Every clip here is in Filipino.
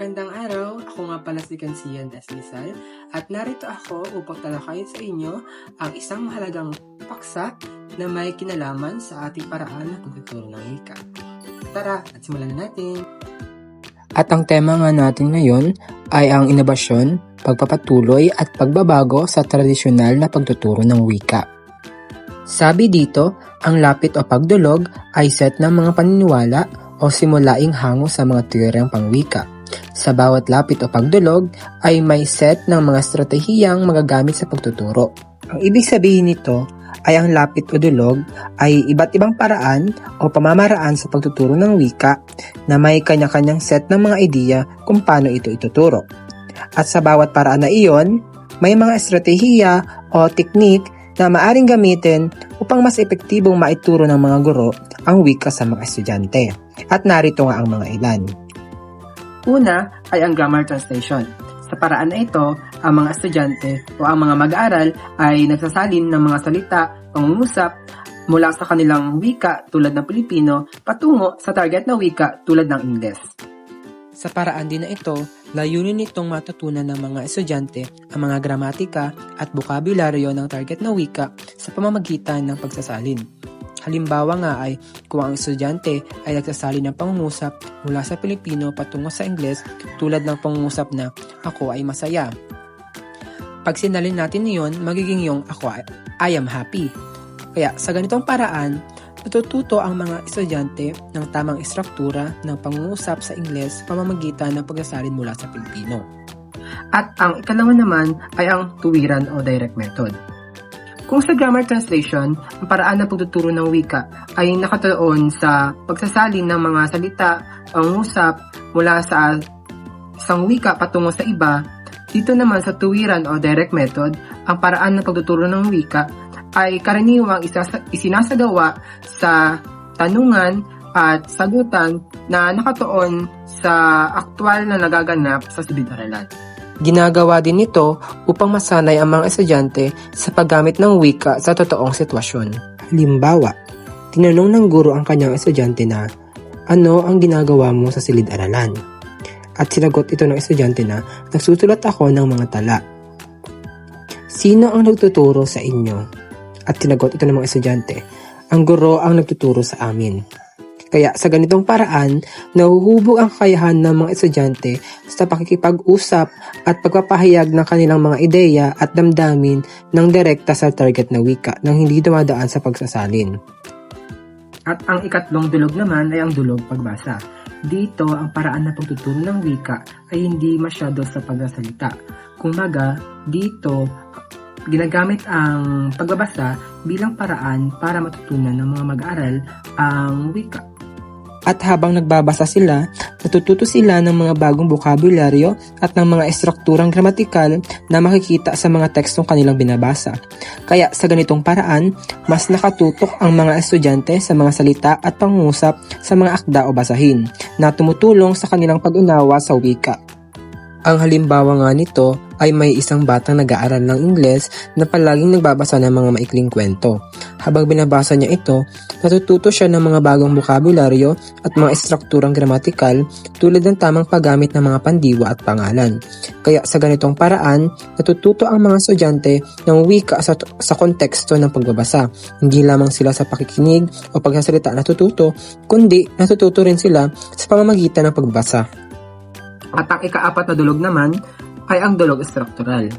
Magandang araw, ako nga pala si Kansian Deslisal at narito ako upang talakayin sa inyo ang isang mahalagang paksa na may kinalaman sa ating paraan ng pagtuturo ng wika. Tara, at simulan na natin! At ang tema nga natin ngayon ay ang inobasyon, pagpapatuloy at pagbabago sa tradisyonal na pagtuturo ng wika. Sabi dito, ang lapit o pagdulog ay set ng mga paniniwala o simulaing hango sa mga teoryang pangwika. Sa bawat lapit o pagdulog ay may set ng mga estratehiyang magagamit sa pagtuturo. Ang ibig sabihin nito ay ang lapit o dulog ay iba't ibang paraan o pamamaraan sa pagtuturo ng wika na may kanya-kanyang set ng mga ideya kung paano ito ituturo. At sa bawat paraan na iyon, may mga estratehiya o teknik na maaring gamitin upang mas epektibong maituro ng mga guro ang wika sa mga estudyante. At narito nga ang mga ilan. Una ay ang grammar translation. Sa paraan na ito, ang mga estudyante o ang mga mag-aaral ay nagsasalin ng mga salita, pangungusap, mula sa kanilang wika tulad ng Pilipino patungo sa target na wika tulad ng Ingles. Sa paraan din na ito, layunin nitong matutunan ng mga estudyante ang mga gramatika at bokabularyo ng target na wika sa pamamagitan ng pagsasalin. Halimbawa nga ay kung ang estudyante ay nagsasalin ng pangungusap mula sa Pilipino patungo sa Ingles tulad ng pangungusap na ako ay masaya. Pag sinalin natin niyon, magiging yung ako ay I am happy. Kaya sa ganitong paraan, natututo ang mga estudyante ng tamang istruktura ng pangungusap sa Ingles pamamagitan ng pagsasalin mula sa Pilipino. At ang ikalawa naman ay ang tuwiran o direct method. Kung sa grammar translation, ang paraan ng pagtuturo ng wika ay nakatuon sa pagsasalin ng mga salita, pangungusap mula sa isang wika patungo sa iba, dito naman sa tuwiran o direct method, ang paraan ng pagtuturo ng wika ay karaniwang isinasagawa sa tanungan at sagutan na nakatuon sa aktwal na nagaganap sa silid-aralan. Ginagawa din ito upang masanay ang mga estudyante sa paggamit ng wika sa totoong sitwasyon. Halimbawa, tinanong ng guro ang kanyang estudyante na, ano ang ginagawa mo sa silid-aralan? At sinagot ito ng estudyante na, nagsusulat ako ng mga tala. Sino ang nagtuturo sa inyo? At sinagot ito ng mga estudyante, ang guro ang nagtuturo sa amin. Kaya sa ganitong paraan, nahuhubog ang kakayahan ng mga estudyante sa pakikipag-usap at pagpapahayag ng kanilang mga ideya at damdamin ng direkta sa target na wika nang hindi dumadaan sa pagsasalin. At ang ikatlong dulog naman ay ang dulog pagbasa. Dito, ang paraan ng pagtuturo ng wika ay hindi masyado sa pagsasalita. Kumaga, dito, ginagamit ang pagbabasa bilang paraan para matutunan ng mga mag-aaral ang wika. At habang nagbabasa sila, natututo sila ng mga bagong bokabularyo at ng mga estrukturang gramatikal na makikita sa mga tekstong kanilang binabasa. Kaya sa ganitong paraan, mas nakatutok ang mga estudyante sa mga salita at pangungusap sa mga akda o basahin na tumutulong sa kanilang pag-unawa sa wika. Ang halimbawa nga nito ay may isang batang nag-aaral ng Ingles na palaging nagbabasa ng mga maikling kwento. Habang binabasa niya ito, natututo siya ng mga bagong bokabularyo at mga estrukturang gramatikal tulad ng tamang paggamit ng mga pandiwa at pangalan. Kaya sa ganitong paraan, natututo ang mga estudyante ng wika sa, sa konteksto ng pagbabasa. Hindi lamang sila sa pakikinig o pagsasalita natututo, kundi natututo rin sila sa pamamagitan ng pagbabasa. At ang ikaapat na dulog naman ay ang dulog struktural.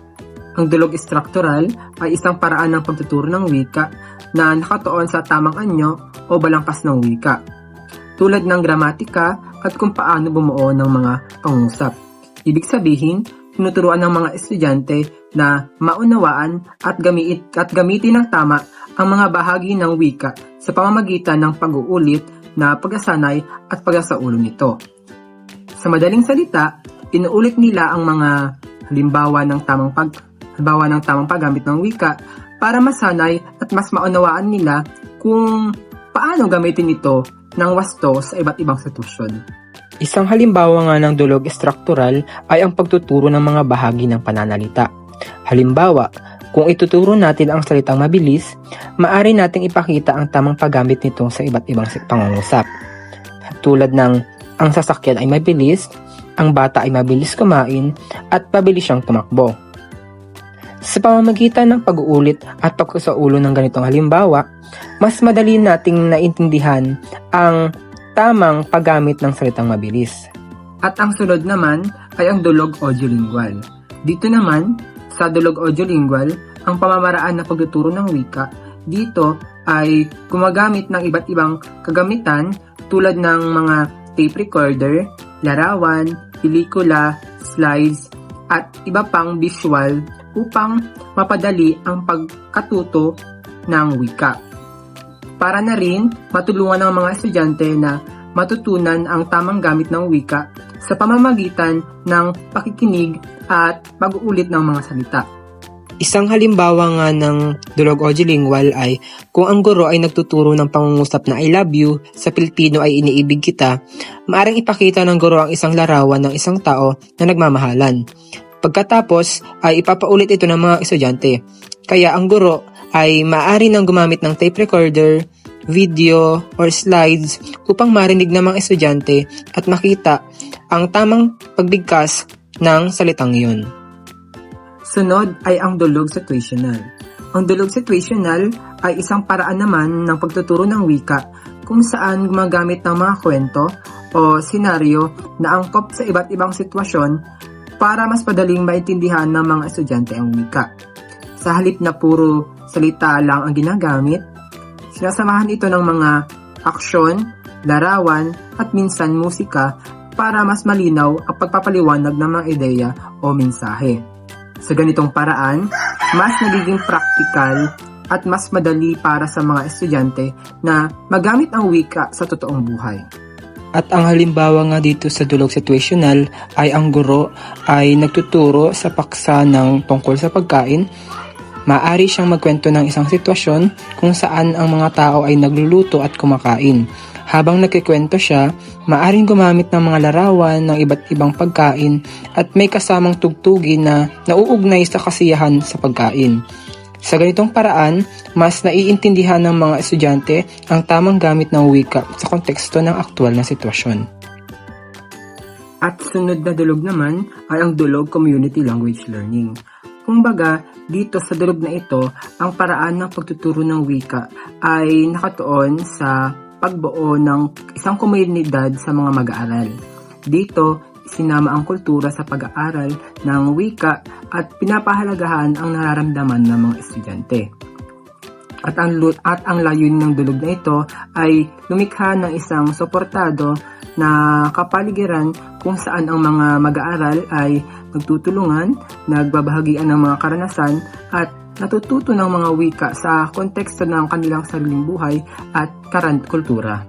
Ang dulog struktural ay isang paraan ng pagtuturo ng wika na nakatuon sa tamang anyo o balangkas ng wika. Tulad ng gramatika at kung paano bumuo ng mga pangungusap. Ibig sabihin, tinuturuan ng mga estudyante na maunawaan at, gamit, at gamitin ng tama ang mga bahagi ng wika sa pamamagitan ng pag-uulit na pagsasanay at pagkasaulo nito. Sa madaling salita, inuulit nila ang mga halimbawa ng tamang pag halimbawa ng tamang paggamit ng wika para masanay at mas maunawaan nila kung paano gamitin ito ng wasto sa iba't ibang sitwasyon. Isang halimbawa nga ng dulog struktural ay ang pagtuturo ng mga bahagi ng pananalita. Halimbawa, kung ituturo natin ang salitang mabilis, maari nating ipakita ang tamang paggamit nito sa iba't ibang pangungusap. Tulad ng ang sasakyan ay mabilis, ang bata ay mabilis kumain at pabilis siyang tumakbo. Sa pamamagitan ng pag-uulit at pagkasaulo ng ganitong halimbawa, mas madali nating naintindihan ang tamang paggamit ng salitang mabilis. At ang sunod naman ay ang dulog audiolingual. Dito naman, sa dulog audiolingual, ang pamamaraan ng pagtuturo ng wika dito ay gumagamit ng iba't ibang kagamitan tulad ng mga tape recorder, larawan, pelikula, slides, at iba pang visual upang mapadali ang pagkatuto ng wika. Para na rin matulungan ng mga estudyante na matutunan ang tamang gamit ng wika sa pamamagitan ng pakikinig at pag-uulit ng mga salita. Isang halimbawa nga ng dulog audiolingual ay kung ang guro ay nagtuturo ng pangungusap na I love you, sa Pilipino ay iniibig kita, maaring ipakita ng guro ang isang larawan ng isang tao na nagmamahalan. Pagkatapos ay ipapaulit ito ng mga estudyante. Kaya ang guro ay maaari nang gumamit ng tape recorder, video, or slides upang marinig ng mga estudyante at makita ang tamang pagbigkas ng salitang iyon. Sunod ay ang dulog situational. Ang dulog situational ay isang paraan naman ng pagtuturo ng wika kung saan gumagamit ng mga kwento o senaryo na angkop sa iba't ibang sitwasyon para mas padaling maintindihan ng mga estudyante ang wika. Sa halip na puro salita lang ang ginagamit, sinasamahan ito ng mga aksyon, larawan at minsan musika para mas malinaw ang pagpapaliwanag ng mga ideya o mensahe. Sa ganitong paraan, mas nagiging practical at mas madali para sa mga estudyante na magamit ang wika sa totoong buhay. At ang halimbawa nga dito sa dulog situational ay ang guro ay nagtuturo sa paksa ng tungkol sa pagkain. Maari siyang magkwento ng isang sitwasyon kung saan ang mga tao ay nagluluto at kumakain. Habang nagkikwento siya, maaring gumamit ng mga larawan ng iba't ibang pagkain at may kasamang tugtugin na nauugnay sa kasiyahan sa pagkain. Sa ganitong paraan, mas naiintindihan ng mga estudyante ang tamang gamit ng wika sa konteksto ng aktual na sitwasyon. At sunod na dulog naman ay ang dulog community language learning. Kumbaga, dito sa dulog na ito, ang paraan ng pagtuturo ng wika ay nakatuon sa pagbuo ng isang komunidad sa mga mag-aaral. Dito, sinama ang kultura sa pag-aaral ng wika at pinapahalagahan ang nararamdaman ng mga estudyante. At ang, at ang layunin ng dulog na ito ay lumikha ng isang suportado na kapaligiran kung saan ang mga mag-aaral ay nagtutulungan, nagbabahagian ng mga karanasan at natututo ng mga wika sa konteksto ng kanilang sariling buhay at karant kultura.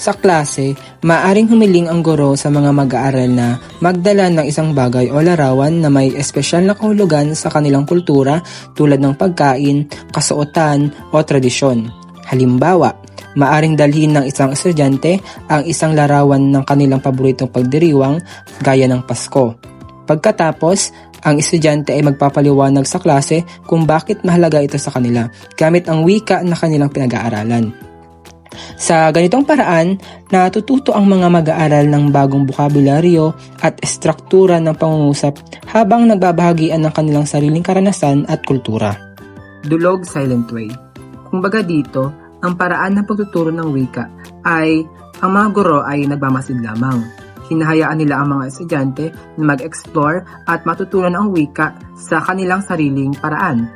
Sa klase, maaring humiling ang guro sa mga mag-aaral na magdala ng isang bagay o larawan na may espesyal na kahulugan sa kanilang kultura tulad ng pagkain, kasuotan o tradisyon. Halimbawa, maaring dalhin ng isang estudyante ang isang larawan ng kanilang paboritong pagdiriwang gaya ng Pasko. Pagkatapos, ang estudyante ay magpapaliwanag sa klase kung bakit mahalaga ito sa kanila gamit ang wika na kanilang pinag-aaralan. Sa ganitong paraan, natututo ang mga mag-aaral ng bagong bukabularyo at estruktura ng pangungusap habang nagbabahagian ng kanilang sariling karanasan at kultura. Dulog Silent Way Kumbaga dito, ang paraan ng pagtuturo ng wika ay ang mga guro ay nagmamasid lamang. Hinahayaan nila ang mga estudyante na mag-explore at matutunan ang wika sa kanilang sariling paraan.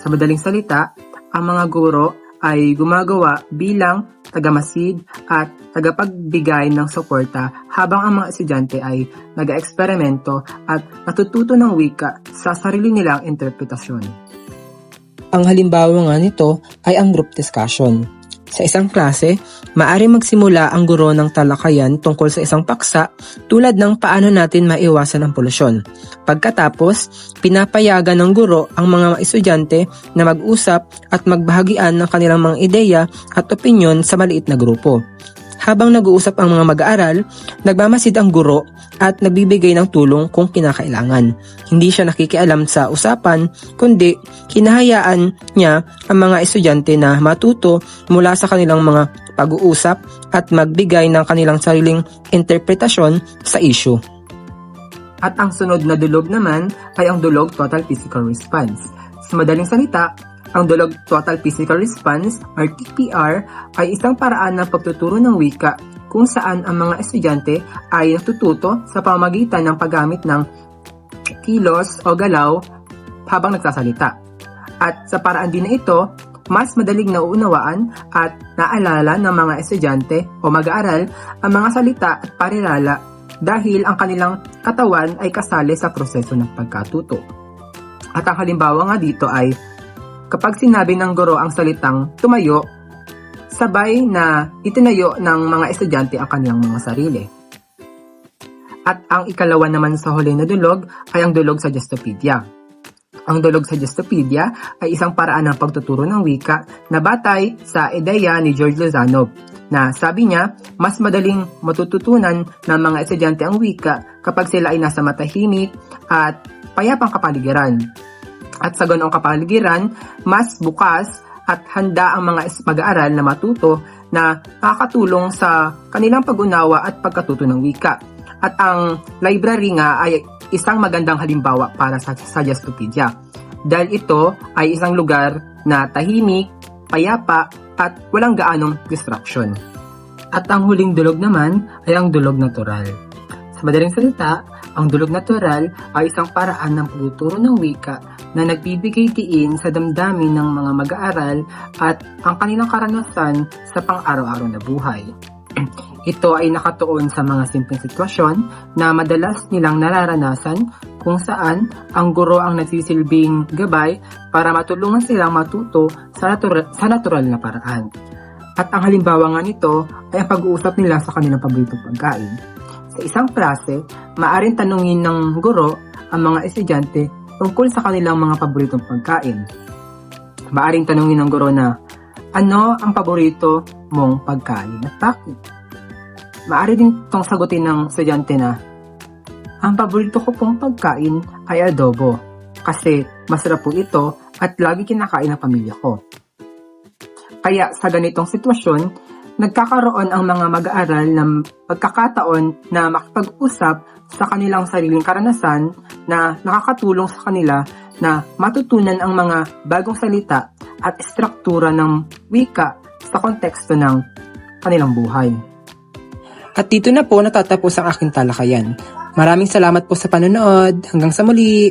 Sa madaling salita, ang mga guro ay gumagawa bilang tagamasid at tagapagbigay ng suporta habang ang mga estudyante ay nag-eksperimento at natututo ng wika sa sarili nilang interpretasyon. Ang halimbawa nga nito ay ang group discussion. Sa isang klase, maari magsimula ang guro ng talakayan tungkol sa isang paksa tulad ng paano natin maiwasan ang polusyon. Pagkatapos, pinapayagan ng guro ang mga estudyante na mag-usap at magbahagian ng kanilang mga ideya at opinyon sa maliit na grupo. Habang nag-uusap ang mga mag-aaral, nagmamasid ang guro at nagbibigay ng tulong kung kinakailangan. Hindi siya nakikialam sa usapan, kundi hinahayaan niya ang mga estudyante na matuto mula sa kanilang mga pag-uusap at magbigay ng kanilang sariling interpretasyon sa issue. At ang sunod na dulog naman ay ang dulog Total Physical Response. Sa madaling salita, ang dulog Total Physical Response or TPR ay isang paraan ng pagtuturo ng wika kung saan ang mga estudyante ay natututo sa pamamagitan ng paggamit ng kilos o galaw habang nagsasalita. At sa paraan din na ito, mas madaling nauunawaan at naalala ng mga estudyante o mag-aaral ang mga salita at parirala dahil ang kanilang katawan ay kasali sa proseso ng pagkatuto. At ang halimbawa nga dito ay kapag sinabi ng guro ang salitang tumayo, sabay na itinayo ng mga estudyante ang kanilang mga sarili. At ang ikalawa naman sa huli na dulog ay ang dulog sa Gestopedia. Ang dulog sa Gestopedia ay isang paraan ng pagtuturo ng wika na batay sa ideya ni George Lozano na sabi niya, mas madaling matututunan ng mga estudyante ang wika kapag sila ay nasa matahimik at payapang kapaligiran. At sa ganoong kapaligiran, mas bukas at handa ang mga mag-aaral na matuto na nakakatulong sa kanilang pag-unawa at pagkatuto ng wika. At ang library nga ay isang magandang halimbawa para sa, sa Gestopedia. Dahil ito ay isang lugar na tahimik, payapa, at walang gaanong distraction. At ang huling dulog naman ay ang dulog natural. Sa madaling salita, ang dulog natural ay isang paraan ng pagtuturo ng wika na nagbibigay diin sa damdamin ng mga mag-aaral at ang kanilang karanasan sa pang-araw-araw na buhay. Ito ay nakatuon sa mga simpleng sitwasyon na madalas nilang nararanasan kung saan ang guro ang nagsisilbing gabay para matulungan silang matuto sa natural, sa natural na paraan. At ang halimbawa nga nito ay ang pag-uusap nila sa kanilang paboritong pagkain. Sa isang klase, maaring tanungin ng guro ang mga estudyante tungkol sa kanilang mga paboritong pagkain. Maaring tanungin ng guro na, ano ang paborito mong pagkain at bakit? Maari din itong sagutin ng estudyante na, ang paborito ko pong pagkain ay adobo kasi masarap po ito at lagi kinakain ng pamilya ko. Kaya sa ganitong sitwasyon, nagkakaroon ang mga mag-aaral ng pagkakataon na makipag-usap sa kanilang sariling karanasan na nakakatulong sa kanila na matutunan ang mga bagong salita at struktura ng wika sa konteksto ng kanilang buhay. At dito na po natatapos ang aking talakayan. Maraming salamat po sa panonood. Hanggang sa muli!